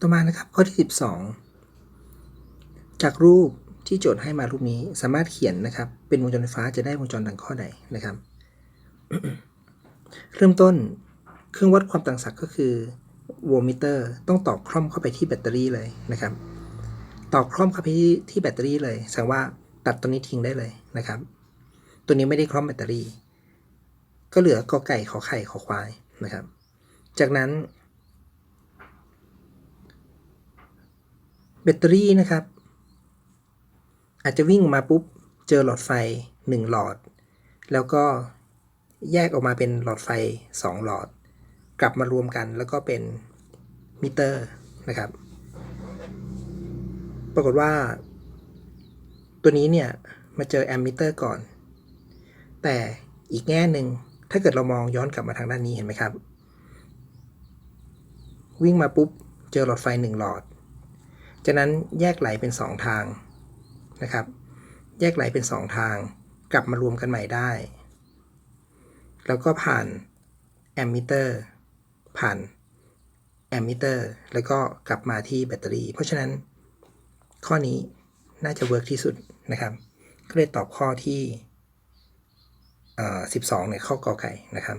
ต่อมานะครับข้อที่ 12 จากรูปที่โจทย์ให้มารูปนี้สามารถเขียนนะครับ เป็นวงจรไฟฟ้าจะได้วงจรดังข้อใดนะครับ เริ่มต้นเครื่องวัดความต่างศักย์ก็คือโวลต์มิเตอร์ต้องตอกคล่อมเข้าไปที่แบตเตอรี่เลยนะครับตอกคล่อมเข้าไปที่ที่แบตเตอรี่เลยแสดงว่าตัดตัวนี้ทิ้งได้เลยนะครับ ตัวนี้ไม่ได้คล่อมแบตเตอรี่ ก็เหลือกอไก่ขอไข่ขอควายนะครับ จากนั้น แบ ตเตอรี่นะครับ อาจจะวิ่งมาปุ๊บเจอหลอดไฟ 1 หลอด แล้วก็แยกออกมาเป็นหลอดไฟ 2 หลอด กลับมารวมกันแล้วก็เป็นมิเตอร์นะครับ ปรากฏว่า ตัวนี้เนี่ย มาเจอแอมมิเตอร์ก่อน แต่อีกแง่หนึ่งถ้าเกิดเรามองย้อนกลับมาทางด้านนี้เห็นไหมครับ วิ่งมาปุ๊บ เจอหลอดไฟ 1 หลอด จากนั้นแยกไหลเป็น 2 ทางนะครับ แยกไหลเป็น 2 ทาง กลับมารวมกันใหม่ได้ แล้วก็ผ่านแอมมิเตอร์ผ่านแอมมิเตอร์แล้วก็กลับมาที่แบตเตอรี่ เพราะฉะนั้นข้อนี้น่าจะเวิร์กที่สุดนะครับ ก็เลยตอบข้อที่เอ่อ12 ในข้อกอไก่นะครับ